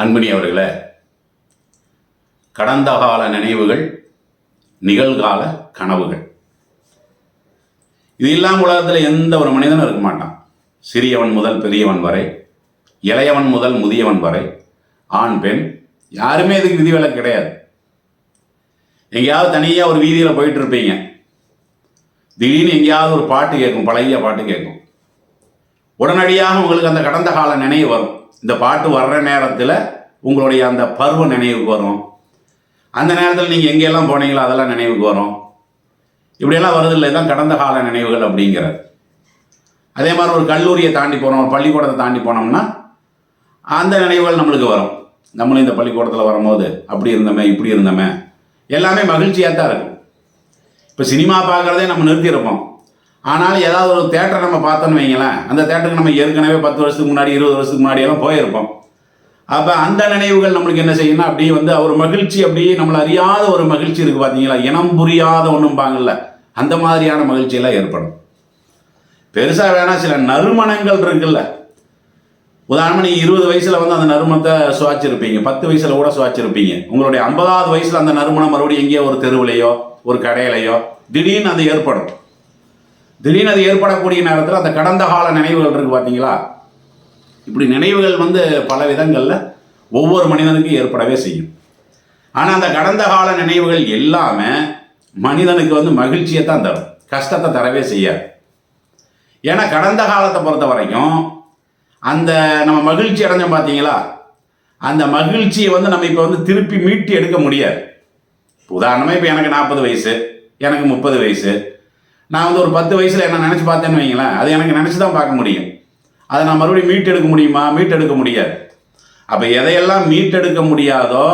அன்பினி அவர்களே கடந்த கால நினைவுகள் நிகழ்கால கனவுகள். இது இல்லாமல் உலகத்தில் எந்த ஒரு மனிதனும் இருக்க மாட்டான். சிறியவன் முதல் பெரியவன் வரை இளையவன் முதல் முதியவன் வரை ஆண் பெண் யாருமே இதுக்கு விதிவிலக்கு கிடையாது. எங்கேயாவது தனியாக ஒரு வீதியில் போயிட்டு இருப்பீங்க. திடீர்னு எங்கேயாவது ஒரு பாட்டு கேட்கும் பழைய பாட்டு கேட்கும். உடனடியாக உங்களுக்கு அந்த கடந்த கால நினைவு வரும். இந்த பாட்டு வர்ற நேரத்தில் உங்களுடைய அந்த பருவ நினைவுக்கு வரும். அந்த நேரத்தில் நீங்கள் எங்கெல்லாம் போனீங்களோ அதெல்லாம் நினைவுக்கு வரும். இப்படியெல்லாம் வருதில்லை. தான் கடந்த கால நினைவுகள் அப்படிங்கிறது. அதே மாதிரி ஒரு கல்லூரியை தாண்டி போனோம் ஒரு பள்ளிக்கூடத்தை தாண்டி போனோம்னா அந்த நினைவுகள் நம்மளுக்கு வரும். நம்மளும் இந்த பள்ளிக்கூடத்தில் வரும்போது அப்படி இருந்தோமே இப்படி இருந்தோமே. எல்லாமே மகிழ்ச்சியாக தான் இருக்கும். இப்போ சினிமா பார்க்குறதே நம்ம நிறுத்தியிருப்போம். ஆனால் ஏதாவது ஒரு தேட்டரை நம்ம பார்த்தோன்னு வைங்களேன் அந்த தேட்டருக்கு நம்ம ஏற்கனவே பத்து வருஷத்துக்கு முன்னாடி இருபது வருஷத்துக்கு முன்னாடி எல்லாம் போயிருப்போம். அப்போ அந்த நினைவுகள் நம்மளுக்கு என்ன செய்யணும் அப்படியே வந்து ஒரு மகிழ்ச்சி அப்படியே நம்மளை அறியாத ஒரு மகிழ்ச்சி இருக்குது பார்த்தீங்களா இனம் புரியாத ஒன்றும்பாங்கல்ல அந்த மாதிரியான மகிழ்ச்சியெல்லாம் ஏற்படும். பெருசாக வேணால் சில நறுமணங்கள் இருக்குல்ல. உதாரணமாக நீங்கள் இருபது வயசில் வந்து அந்த நறுமணத்தை சுவாச்சிருப்பீங்க பத்து வயசில் கூட சுவாச்சிருப்பீங்க உங்களுடைய ஐம்பதாவது வயசில் அந்த நறுமணம் மறுபடியும் எங்கேயோ ஒரு தெருவுலையோ ஒரு கடையிலையோ திடீர்னு அது ஏற்படும். திடீர்னு அது ஏற்படக்கூடிய நேரத்தில் அந்த கடந்த கால நினைவுகள் இருக்குது பார்த்தீங்களா இப்படி நினைவுகள் வந்து பல விதங்களில் ஒவ்வொரு மனிதனுக்கும் ஏற்படவே செய்யும். ஆனால் அந்த கடந்த கால நினைவுகள் எல்லாமே மனிதனுக்கு வந்து மகிழ்ச்சியை தான் தரும். கஷ்டத்தை தரவே செய்யாது. ஏன்னா கடந்த காலத்தை பொறுத்த வரைக்கும் அந்த நம்ம மகிழ்ச்சி அடைஞ்சோம் பார்த்தீங்களா அந்த மகிழ்ச்சியை வந்து நம்ம இப்போ வந்து திருப்பி மீட்டி எடுக்க முடியாது. உதாரணமாக இப்போ எனக்கு நாற்பது வயசு எனக்கு முப்பது வயசு நான் வந்து ஒரு பத்து வயசில் என்ன நினச்சி பார்த்தேன்னு வைங்களேன். அது எனக்கு நினச்சி தான் பார்க்க முடியும். அதை நான் மறுபடியும் மீட்டெடுக்க முடியுமா? மீட்டெடுக்க முடியாது. அப்போ எதையெல்லாம் மீட்டெடுக்க முடியாதோ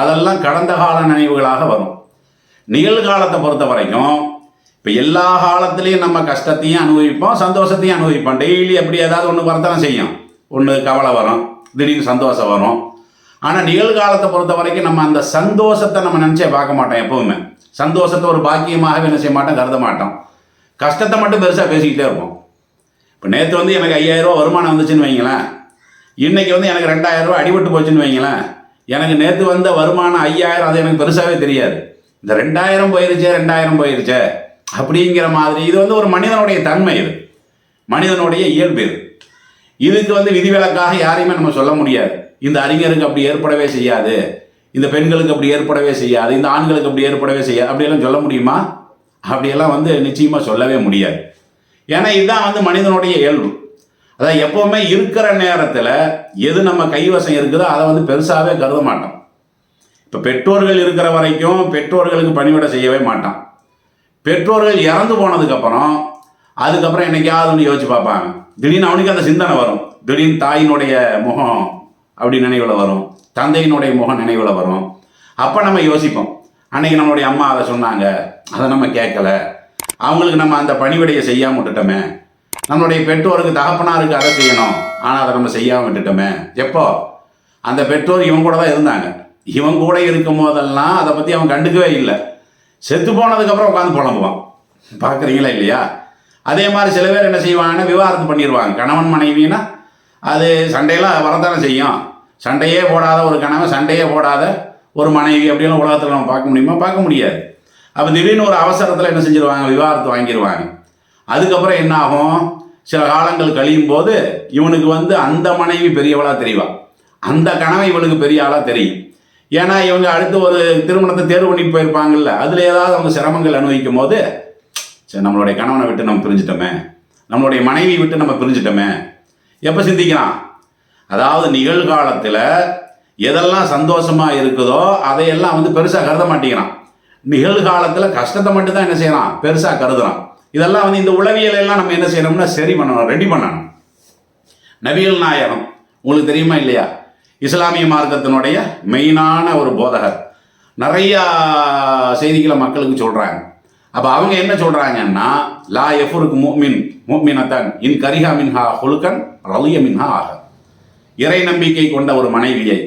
அதெல்லாம் கடந்த கால நினைவுகளாக வரும். நிகழ்காலத்தை பொறுத்த வரைக்கும் இப்போ எல்லா காலத்துலேயும் நம்ம கஷ்டத்தையும் அனுபவிப்போம் சந்தோஷத்தையும் அனுபவிப்போம். டெய்லி அப்படி ஏதாவது ஒன்று வரத்தானே செய்யும். ஒன்று கவலை வரும் திடீர்னு சந்தோஷம் வரும். ஆனால் நிகழ்காலத்தை பொறுத்த வரைக்கும் நம்ம அந்த சந்தோஷத்தை நம்ம நினச்சே பார்க்க மாட்டோம் எப்பவுமே. சந்தோஷத்தை ஒரு பாக்கியமாகவே என்ன செய்ய மாட்டோம்? கருத மாட்டோம். கஷ்டத்தை மட்டும் பெருசாக பேசிக்கிட்டே இருப்போம். இப்போ நேற்று வந்து எனக்கு ஐயாயிரரூவா வருமானம் வந்துச்சுன்னு வைங்களேன். இன்றைக்கி வந்து எனக்கு ரெண்டாயிரரூபா அடிபட்டு போச்சுன்னு வைங்களேன். எனக்கு நேற்று வந்த வருமானம் ஐயாயிரம் அது எனக்கு பெருசாகவே தெரியாது. இந்த ரெண்டாயிரம் போயிருச்சே ரெண்டாயிரம் போயிருச்சே அப்படிங்கிற மாதிரி. இது வந்து ஒரு மனிதனுடைய தன்மை இது. மனிதனுடைய இயல்பு இது. இதுக்கு வந்து விதிவிலக்காக யாரையுமே நம்ம சொல்ல முடியாது. இந்த அறிஞருக்கு அப்படி ஏற்படவே செய்யாது. இந்த பெண்களுக்கு அப்படி ஏற்படவே செய்யாது. இந்த ஆண்களுக்கு அப்படி ஏற்படவே செய்யாது. அப்படியெல்லாம் சொல்ல முடியுமா? அப்படியெல்லாம் வந்து நிச்சயமாக சொல்லவே முடியாது. ஏன்னா இதுதான் வந்து மனிதனுடைய இயல்பு. அதான் எப்போவுமே இருக்கிற நேரத்தில் எது நம்ம கைவசம் இருக்குதோ அதை வந்து பெருசாகவே கருத மாட்டோம் இப்போ பெற்றோர்கள் இருக்கிற வரைக்கும் பெற்றோர்களுக்கு பணிவிடை செய்யவே மாட்டான். பெற்றோர்கள் இறந்து போனதுக்கப்புறம் அதுக்கப்புறம் என்னைக்காவது ஒன்று யோசிச்சு பார்ப்பாங்க. திடீர்னு அவனுக்கு அந்த சிந்தனை வரும். திடீர்னு தாயினுடைய முகம் அப்படி நினைவில் வரும். தந்தையினுடைய முகம் நினைவில் வரும். அப்போ நம்ம யோசிப்போம். அன்னைக்கு நம்மளுடைய அம்மா அதை சொன்னாங்க. அதை நம்ம கேட்கல. அவங்களுக்கு நம்ம அந்த பணிவிடையை செய்யாமல் விட்டுட்டோமே. நம்மளுடைய பெற்றோருக்கு தகப்பனாருக்கு அதை செய்யணும். ஆனால் அதை நம்ம செய்யாமல் விட்டுட்டோமே. எப்போ? அந்த பெற்றோர் இவன் கூட தான் இருந்தாங்க. இவன் கூட இருக்கும் போதெல்லாம் அதை பற்றி அவன் கண்டுக்கவே இல்லை. செத்து போனதுக்கப்புறம் உட்காந்து புலம்புவான். பார்க்குறீங்களா இல்லையா? அதே மாதிரி சில பேர் என்ன செய்வாங்கன்னா விவாகரத்து பண்ணிடுவாங்க கணவன் மனைவினா அது சண்டையெல்லாம் வரதானே செய்யும். சண்டையே போடாத ஒரு கணவன் சண்டையே போடாத ஒரு மனைவி அப்படியெல்லாம் உலகத்தில் நம்ம பார்க்க முடியுமா? பார்க்க முடியாது. அப்போ திடீர்னு ஒரு அவசரத்தில் என்ன செஞ்சிருவாங்க? விவாகரத்து வாங்கிடுவாங்க அதுக்கப்புறம் என்ன ஆகும்? சில காலங்கள் கழியும் போது இவனுக்கு வந்து அந்த மனைவி பெரியவளாக தெரியவா அந்த கணவன் இவனுக்கு பெரிய ஆளாக தெரியும். ஏன்னா இவங்க அடுத்து ஒரு திருமணத்தை தேர்வு பண்ணிட்டு போயிருப்பாங்கல்ல. அதில் ஏதாவது அவங்க சிரமங்கள் அனுபவிக்கும் போது சரி நம்மளுடைய கணவனை விட்டு நம்ம பிரிஞ்சிட்டோமே. நம்மளுடைய மனைவி விட்டு நம்ம பிரிஞ்சிட்டோமே. எப்போ சிந்திக்கலாம்? அதாவது நிகழ்காலத்தில் எதெல்லாம் சந்தோஷமாக இருக்குதோ அதையெல்லாம் வந்து பெருசாக கருத மாட்டேங்கிறான். நிகழ்காலத்தில் கஷ்டத்தை மட்டும் தான் என்ன செய்யறான்? பெருசாக கருதுறான். இதெல்லாம் வந்து இந்த உளவியல் எல்லாம் நம்ம என்ன செய்யணும்னா சரி பண்ணணும் ரெடி பண்ணணும். நபிகள் நாயகம் உங்களுக்கு தெரியுமா இல்லையா? இஸ்லாமிய மார்க்கத்தினுடைய மெயினான ஒரு போதகர். நிறையா செய்திகளை மக்களுக்கு சொல்கிறாங்க அப்போ அவங்க என்ன சொல்கிறாங்கன்னா லா எஃபுருக்கு முக்மின் முக்மினத்தன் இன் கரிஹா மின்ஹா ஹொலுக்கன் ரலிய மின்ஹா ஆக இறை நம்பிக்கை கொண்ட ஒரு மனைவியை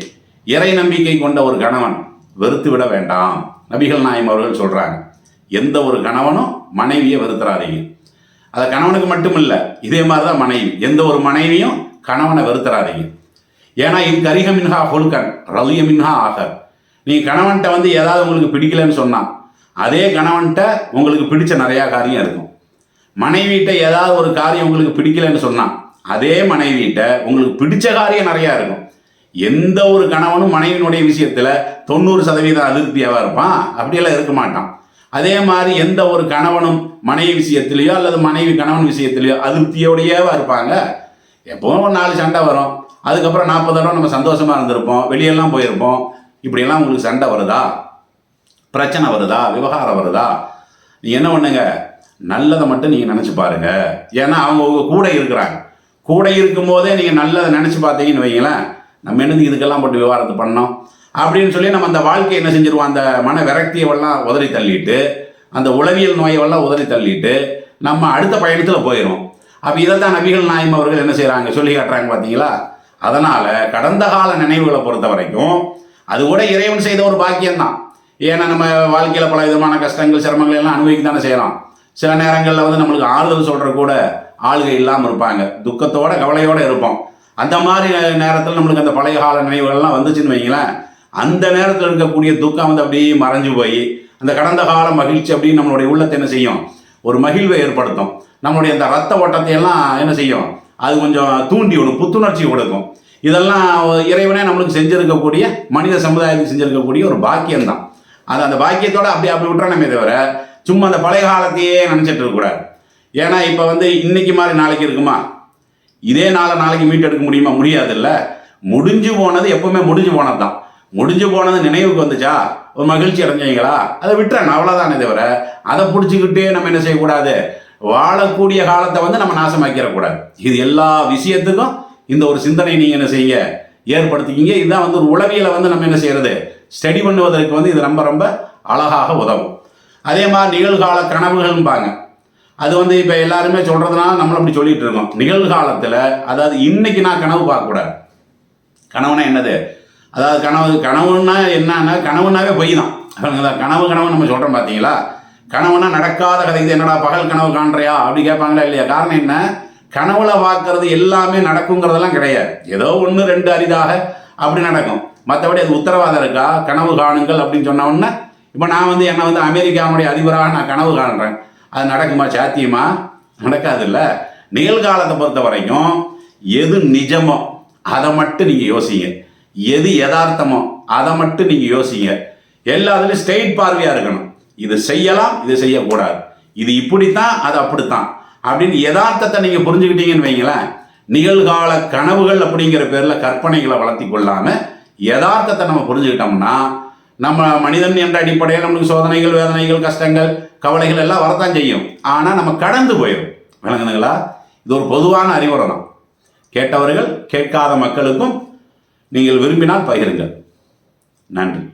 இறை நம்பிக்கை கொண்ட ஒரு கணவன் வெறுத்து விட வேண்டாம். நபிகள் நாயம் அவர்கள் சொல்கிறாங்க எந்த ஒரு கணவனும் மனைவியை வெறுத்துறாதீங்க. அது கணவனுக்கு மட்டும் இல்லை இதே மாதிரி தான் மனைவி. எந்த ஒரு மனைவியும் கணவனை வெறுத்துறாதீங்க. ஏன்னா இன் கரிக மின்ஹா ஹொல்கன் ரலிய மின்ஹா ஆகர் நீ கணவன்கிட்ட வந்து ஏதாவது உங்களுக்கு பிடிக்கலன்னு சொன்னால் அதே கணவன்கிட்ட உங்களுக்கு பிடிச்ச நிறையா காரியம் இருக்கும். மனைவிகிட்ட ஏதாவது ஒரு காரியம் உங்களுக்கு பிடிக்கலன்னு சொன்னால் அதே மனைவிகிட்ட உங்களுக்கு பிடிச்ச காரியம் நிறையா இருக்கும். எந்த ஒரு கணவனும் மனைவியினுடைய விஷயத்தில் தொண்ணூறு சதவீதம் அதிருப்தியாக இருப்பான்? அப்படியெல்லாம் இருக்க மாட்டான். அதே மாதிரி எந்த ஒரு கணவனும் மனைவி விஷயத்திலையோ அல்லது மனைவி கணவன் விஷயத்திலையோ அதிருப்தியோடையேவா இருப்பாங்க? எப்போவும் ஒரு நாலு சண்டை வரும். அதுக்கப்புறம் நாற்பது தடவை நம்ம சந்தோஷமாக இருந்திருப்போம். வெளியெல்லாம் போயிருப்போம். இப்படியெல்லாம் உங்களுக்கு சண்டை வருதா? பிரச்சனை வருதா? விவகாரம் வருதா? நீ என்ன பண்ணுங்க? நல்லதை மட்டும் நீங்கள் நினச்சி பாருங்கள் ஏன்னா அவங்க கூட இருக்கிறாங்க. கூட இருக்கும்போதே நீங்கள் நல்லதை நினச்சி பார்த்தீங்கன்னு வைங்களேன். நம்ம என்னது இதுக்கெல்லாம் போட்டு விவகாரத்தை பண்ணோம்? அப்படின்னு சொல்லி நம்ம அந்த வாழ்க்கையை என்ன செஞ்சிருவோம்? அந்த மன விரக்தியவெல்லாம் உதறி தள்ளிட்டு அந்த உளவியல் நோயவெல்லாம் உதறி தள்ளிட்டு நம்ம அடுத்த பயணத்தில் போயிடும் அப்போ இதை தான் நபிகள் நாயம் அவர்கள் என்ன செய்கிறாங்க சொல்லி காட்டுறாங்க பார்த்தீங்களா அதனால் கடந்த கால நினைவுகளை பொறுத்த வரைக்கும் அது கூட இறைவன் செய்த ஒரு பாக்கியம்தான். ஏன்னா நம்ம வாழ்க்கையில் பல விதமான கஷ்டங்கள் சிரமங்கள் எல்லாம் அனுபவிக்க தானே செய்கிறோம் சில நேரங்களில் வந்து நம்மளுக்கு ஆறுதல் சொல்கிற கூட ஆளுகை இல்லாமல் இருப்பாங்க. துக்கத்தோட கவலையோடு இருப்போம். அந்த மாதிரி நேரத்தில் நம்மளுக்கு அந்த பழைய கால நினைவுகள்லாம் வந்துச்சுன்னு வைங்களேன். அந்த நேரத்தில் இருக்கக்கூடிய துக்கம் வந்து அப்படியே மறைஞ்சு போய் அந்த கடந்த கால மகிழ்ச்சி அப்படின்னு நம்மளுடைய உள்ளத்தை என்ன செய்யும்? ஒரு மகிழ்வை ஏற்படுத்தும். நம்மளுடைய அந்த ரத்த ஓட்டத்தை எல்லாம் என்ன செய்யும்? அது கொஞ்சம் தூண்டி விடும் புத்துணர்ச்சி கொடுக்கும். இதெல்லாம் இறைவனே நம்மளுக்கு செஞ்சுருக்கக்கூடிய மனித சமுதாயத்துக்கு செஞ்சுருக்கக்கூடிய ஒரு பாக்கியம்தான். அது அந்த பாக்கியத்தோடு அப்படி அப்படி விட்டுறணுமே தவிர சும்மா அந்த பழைய காலத்தையே நினச்சிட்டு இருக்கக்கூடாது ஏன்னா இப்போ வந்து இன்னைக்கு மாதிரி நாளைக்கு இருக்குமா? இதே நாளை நாளைக்கு மீட்டெடுக்க முடியுமா? முடியாதுல்ல. முடிஞ்சு போனது எப்பவுமே முடிஞ்சு போனது தான் முடிஞ்சு போனது நினைவுக்கு வந்துச்சா? ஒரு மகிழ்ச்சி அடைஞ்சீங்களா? அதை விட்டுறேன். அவ்வளோதானே தவிர அதை பிடிச்சிக்கிட்டே நம்ம என்ன செய்யக்கூடாது? வாழக்கூடிய காலத்தை வந்து நம்ம நாசமாக்கிடக்கூடாது. இது எல்லா விஷயத்துக்கும் இந்த ஒரு சிந்தனை நீங்கள் என்ன செய்ய? ஏற்படுத்திக்கிங்க. இதுதான் வந்து ஒரு உளவியலை வந்து நம்ம என்ன செய்யறது? ஸ்டடி பண்ணுவதற்கு வந்து இது ரொம்ப ரொம்ப அழகாக உதவும். அதே மாதிரி நிகழ்கால கனவுகள்பாங்க அது வந்து இப்போ எல்லாருமே சொல்கிறதுனால நம்மளும் அப்படி சொல்லிட்டு இருக்கோம். நிகழ்காலத்தில் அதாவது இன்னைக்கு நான் கனவு பார்க்கக்கூடாது. கனவுனா என்னது? அதாவது கனவு கனவுன்னா என்னன்னா கனவுனாவே பொய் தான். கனவு கனவு நம்ம சொல்கிறோம் பார்த்தீங்களா கனவுனா நடக்காத கதை. என்னடா பகல் கனவு காண்றியா? அப்படி கேட்பாங்களா இல்லையா? காரணம் என்ன? கனவுல பார்க்கறது எல்லாமே நடக்குங்கிறதெல்லாம் கிடையாது. ஏதோ ஒன்று ரெண்டு அரிதாக அப்படி நடக்கும். மற்றபடி அது உத்தரவாதம் இருக்கா? கனவு காணுங்கள் அப்படின்னு சொன்ன உடனே இப்போ நான் வந்து என்னை வந்து அமெரிக்காவுடைய அதிபராக நான் கனவு காணுறேன். அது நடக்குமா சாத்தியமா? நடக்காதுல்ல. நிகழ்காலத்தை பொறுத்த வரைக்கும் எது நிஜமோ அதை மட்டும் நீங்கள் யோசிங்க. எது யதார்த்தமோ அதை மட்டும் நீங்கள் யோசிங்க. எல்லாத்துலேயும் ஸ்ட்ரெயிட் பார்வையாக இருக்கணும். இது செய்யலாம் இது செய்யக்கூடாது. இது இப்படித்தான் அது அப்படித்தான். அப்படின்னு யதார்த்தத்தை நீங்கள் புரிஞ்சுக்கிட்டீங்கன்னு வைங்களேன் நிகழ்கால கனவுகள் அப்படிங்கிற பேரில் கற்பனைகளை வளர்த்தி கொள்ளாமல் யதார்த்தத்தை நம்ம புரிஞ்சுக்கிட்டோம்னா நம்ம மனிதன் என்ற அடிப்படையில் நம்மளுக்கு சோதனைகள் வேதனைகள் கஷ்டங்கள் கவலைகள் எல்லாம் வரத்தான் செய்யும். ஆனால் நம்ம கடந்து போயிடும் விளங்குதுங்களா? இது ஒரு பொதுவான அறிவுரை தான். கேட்டவர்கள் கேட்காத மக்களுக்கும் நீங்கள் விரும்பினால் பகிருங்கள். நன்றி.